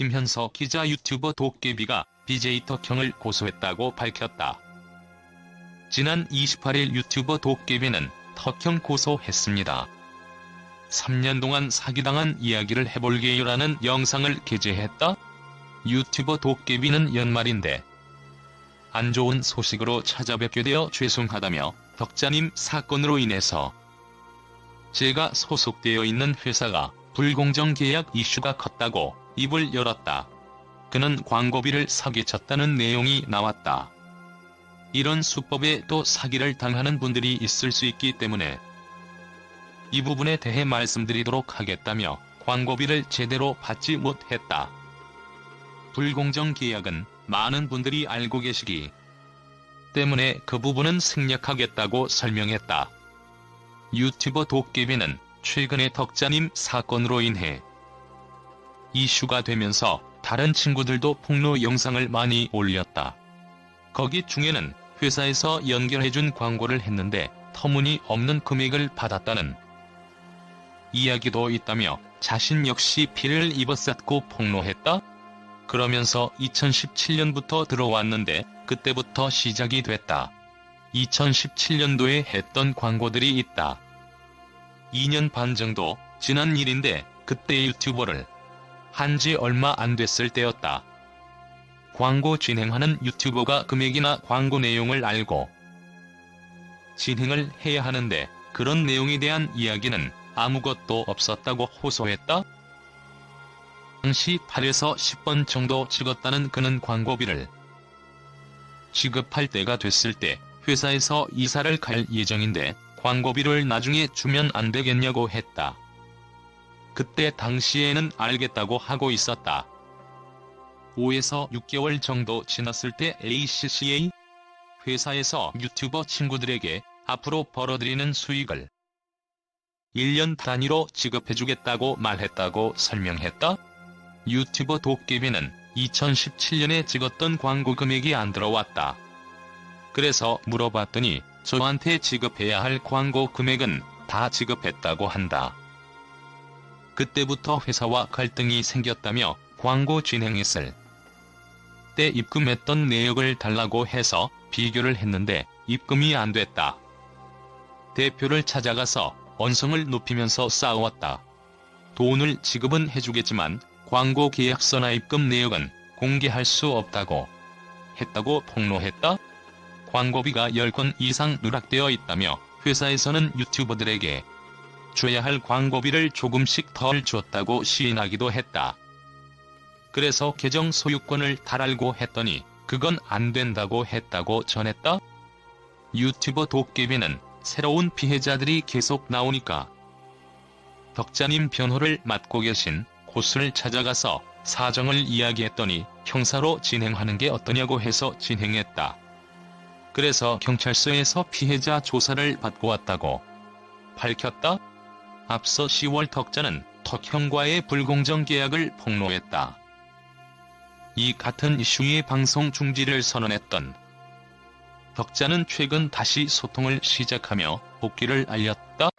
김현서 기자 유튜버 도깨비가 BJ 덕형을 고소했다고 밝혔다. 지난 28일 유튜버 도깨비는 덕형 고소했습니다. 3년 동안 사기당한 이야기를 해볼게요라는 영상을 게재했다. 유튜버 도깨비는 연말인데 안 좋은 소식으로 찾아뵙게 되어 죄송하다며 덕자님 사건으로 인해서 제가 소속되어 있는 회사가 불공정 계약 이슈가 컸다고 입을 열었다. 그는 광고비를 사기쳤다는 내용이 나왔다. 이런 수법에 또 사기를 당하는 분들이 있을 수 있기 때문에 이 부분에 대해 말씀드리도록 하겠다며 광고비를 제대로 받지 못했다. 불공정 계약은 많은 분들이 알고 계시기 때문에 그 부분은 생략하겠다고 설명했다. 유튜버 도깨비는 최근에 덕자님 사건으로 인해 이슈가 되면서 다른 친구들도 폭로 영상을 많이 올렸다. 거기 중에는 회사에서 연결해준 광고를 했는데 터무니없는 금액을 받았다는 이야기도 있다며 자신 역시 피해를 입었었고 폭로했다. 그러면서 2017년부터 들어왔는데 그때부터 시작이 됐다. 2017년도에 했던 광고들이 있다. 2년 반 정도 지난 일인데 그때 유튜버를 한 지 얼마 안 됐을 때였다. 광고 진행하는 유튜버가 금액이나 광고 내용을 알고 진행을 해야 하는데 그런 내용에 대한 이야기는 아무것도 없었다고 호소했다. 당시 8에서 10번 정도 찍었다는 그는 광고비를 지급할 때가 됐을 때 회사에서 이사를 갈 예정인데 광고비를 나중에 주면 안 되겠냐고 했다. 그때 당시에는 알겠다고 하고 있었다. 5에서 6개월 정도 지났을 때 ACCA 회사에서 유튜버 친구들에게 앞으로 벌어들이는 수익을 1년 단위로 지급해주겠다고 말했다고 설명했다. 유튜버 도깨비는 2017년에 찍었던 광고 금액이 안 들어왔다. 그래서 물어봤더니 저한테 지급해야 할 광고 금액은 다 지급했다고 한다. 그때부터 회사와 갈등이 생겼다며 광고 진행했을 때 입금했던 내역을 달라고 해서 비교를 했는데 입금이 안 됐다. 대표를 찾아가서 언성을 높이면서 싸웠다. 돈을 지급은 해주겠지만 광고 계약서나 입금 내역은 공개할 수 없다고 했다고 폭로했다. 광고비가 10건 이상 누락되어 있다며 회사에서는 유튜버들에게 줘야 할 광고비를 조금씩 덜 줬다고 시인하기도 했다. 그래서 계정 소유권을 달알고 했더니 그건 안 된다고 했다고 전했다. 유튜버 도깨비는 새로운 피해자들이 계속 나오니까 덕자님 변호를 맡고 계신 고수를 찾아가서 사정을 이야기했더니 형사로 진행하는 게 어떠냐고 해서 진행했다. 그래서 경찰서에서 피해자 조사를 받고 왔다고 밝혔다. 앞서 10월 덕자는 덕형과의 불공정 계약을 폭로했다. 이 같은 이슈의 방송 중지를 선언했던 덕자는 최근 다시 소통을 시작하며 복귀를 알렸다.